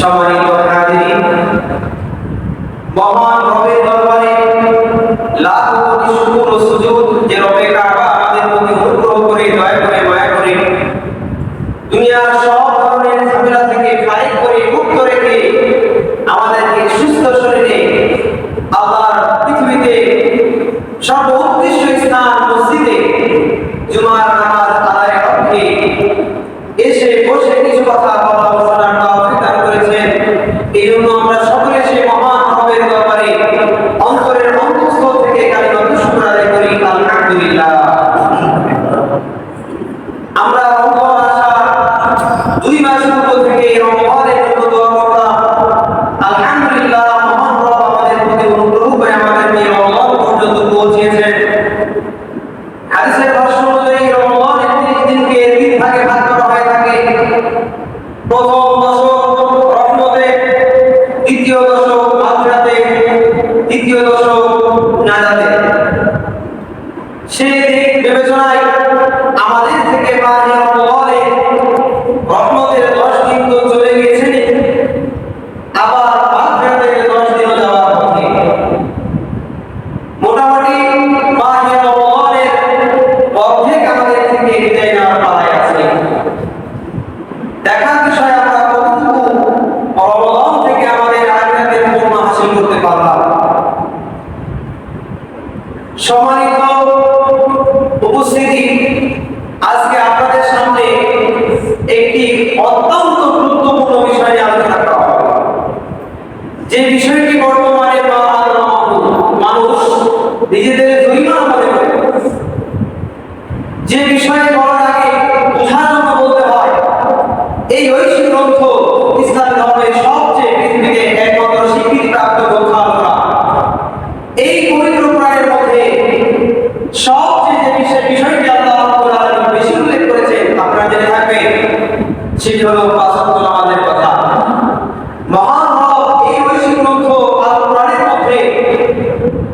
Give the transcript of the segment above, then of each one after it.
সম্মানিত হাজির মহান যেদিন থাকে সম্মানিত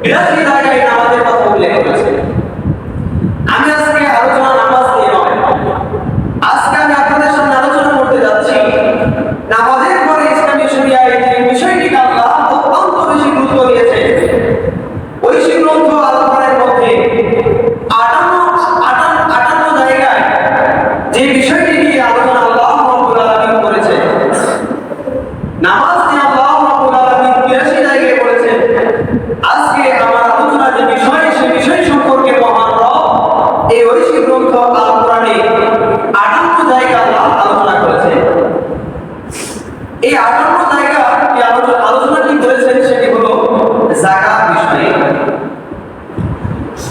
Biar.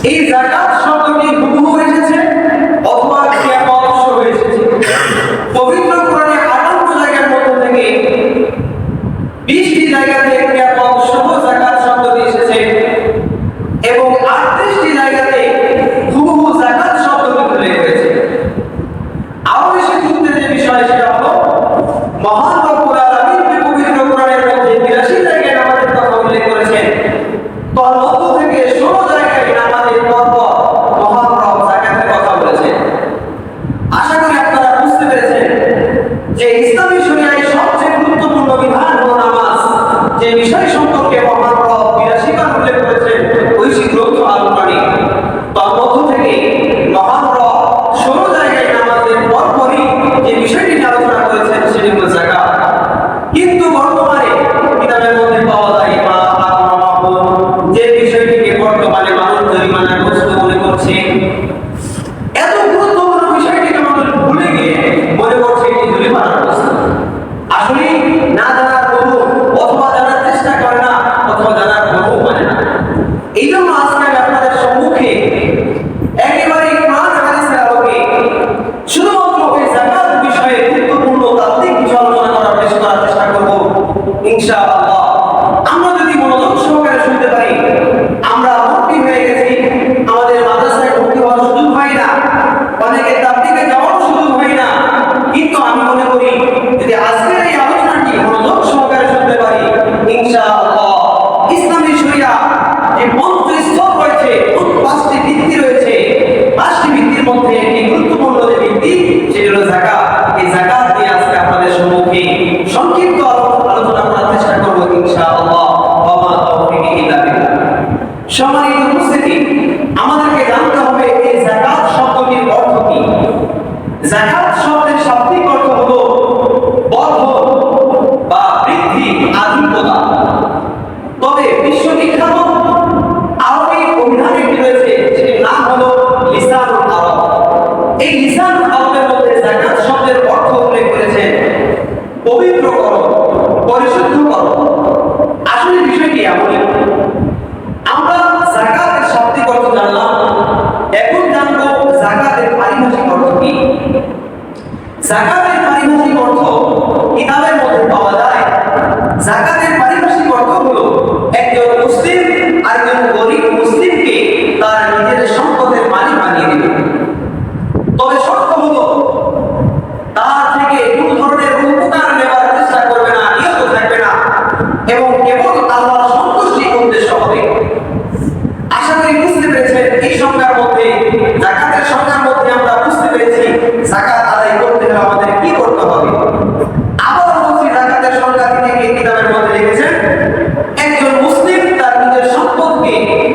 এই জাকাত শব্দটি হুবহু এসেছে, অথবা কেমন শব্দ এসেছে। থেকে বিশটি জায়গাতে কেমন শুভ জাকাত জানব জাকাতের পারিভাষিক অর্থ কি? জাকাতের পারিভাষিক অর্থ কিতাবের মধ্যে পাওয়া যায়। জাকাতের que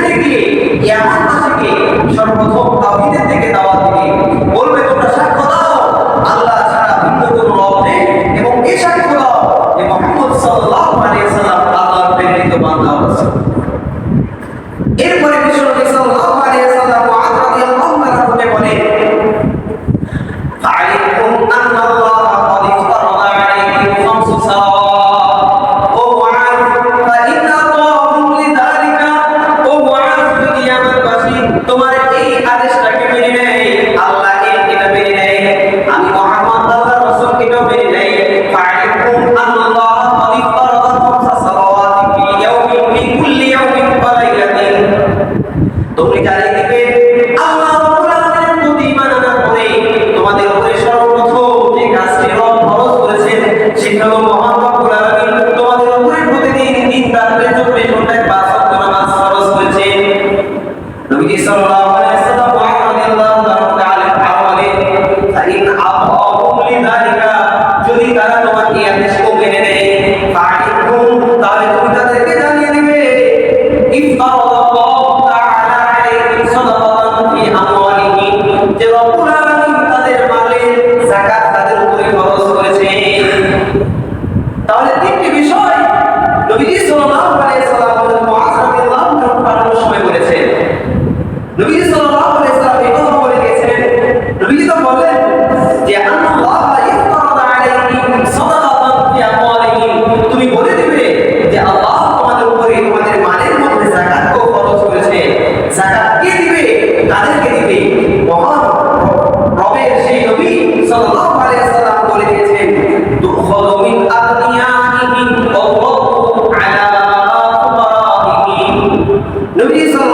নবী সাল্লাল্লাহু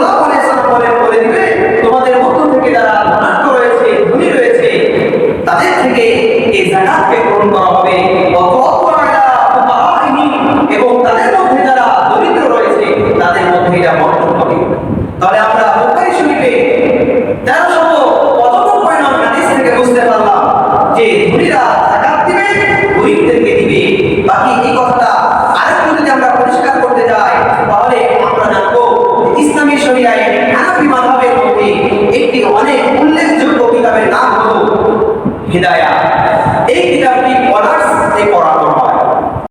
সাল্লাহ আলাইসাল্লাম বলেন করে দিবেন